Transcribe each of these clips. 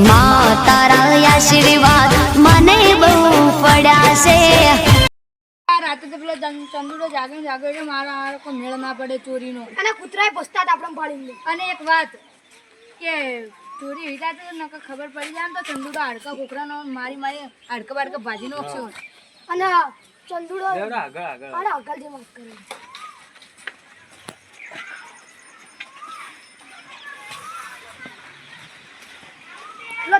માં તારા આશીર્વાદ મને બહુ પડ્યા છે રાતે તો પેલો ચંદુડો જાગે જાગે મારા આ મેળ ના પડે ચોરીનો. અને કૂતરાએ પૂછતા હતા આપણે પાડીને અને એક વાત કે ચોરી થાય તો નકર ખબર પડી જાય તો ચંદુડો હાડકા કોકરાનો મારી મારી હાડકા બાડકા ભાજી નાખશે અને ચંદુડો આગળ આગળ. જે વાત કરે.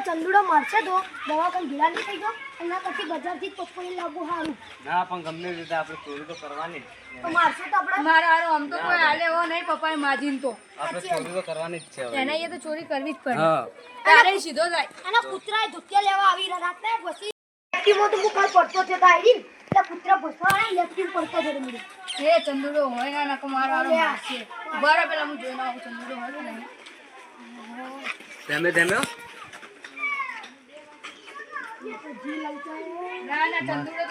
ચંદુડો મરશે તો દવા કઈ ગીલા નહીં થઈ ગયો એના પછી બજારથી જ લાગુ સારું ના પણ ગમે રીતે આપણે ચોરી તો કરવાની. તો મારશે તો આપણે? મારા હારો આમ તો કોઈ હાલે એવો નહીં પપ્પાએ માજીન તો. આપણે ચોરી તો કરવાની જ છે એના એ તો ચોરી કરવી જ પડે. તારે સીધો જાય. અને કૂતરાએ ધુક્કે લેવા આવી રહ્યા રાતે પછી લેફ્ટીમાં તો હું કાલ પડતો છે તો આઈ એટલે કૂતરા ભસવા આવ્યા લેફ્ટી પડતો છે મને એ ચંદુડો હોય ના નકો મારો હારો મારશે. બરાબર પેલા હું જોઈને આવું ચંદુડો હોય ને. નહીં ધેમે ધેમે. ના ના ચંદુડો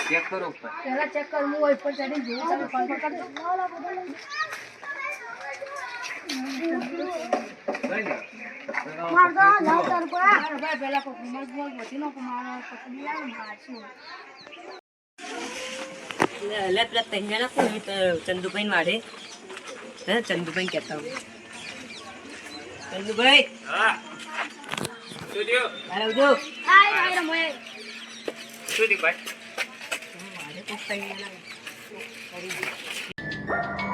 ચેક કરો ઉપર ચેક કર હોય ઉપર ચડી તમે તાર પર એટલે પેલા કોણ ચંદુભાઈ વાડે હે ચંદુભાઈ કહેતા હું ચંદુભાઈ હા શું થયું? રમોય શું થયું ભાઈ? મારે કોક ત્રણ જણા ગગનજી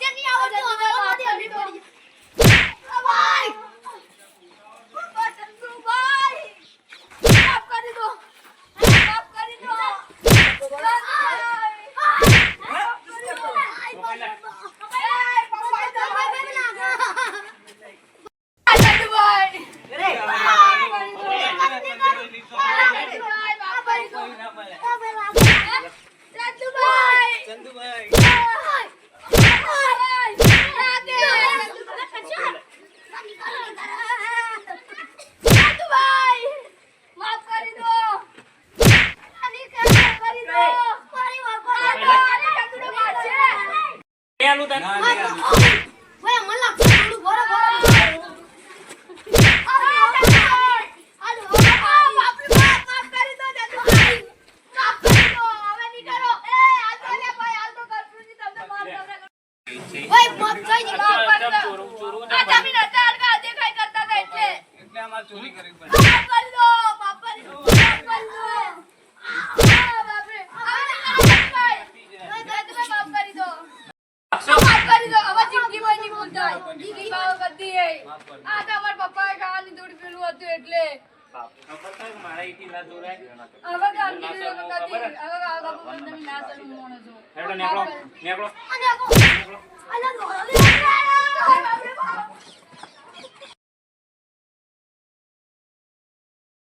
નાસ્તે નહીં આવડતું હવે મારી હલી પડી. ભાઈ ભાઈ માફ કરી દો માફ કરી દો માફ કરી દો આની કરી દો મારી વાત કરી દો મારશે ભાઈ મને લાગતું થોડું બરો બરો ચોરી કરવી પડે. આ તો અમારા પપ્પાએ ખાવાની થોડી પેલું હતું એટલે? હવે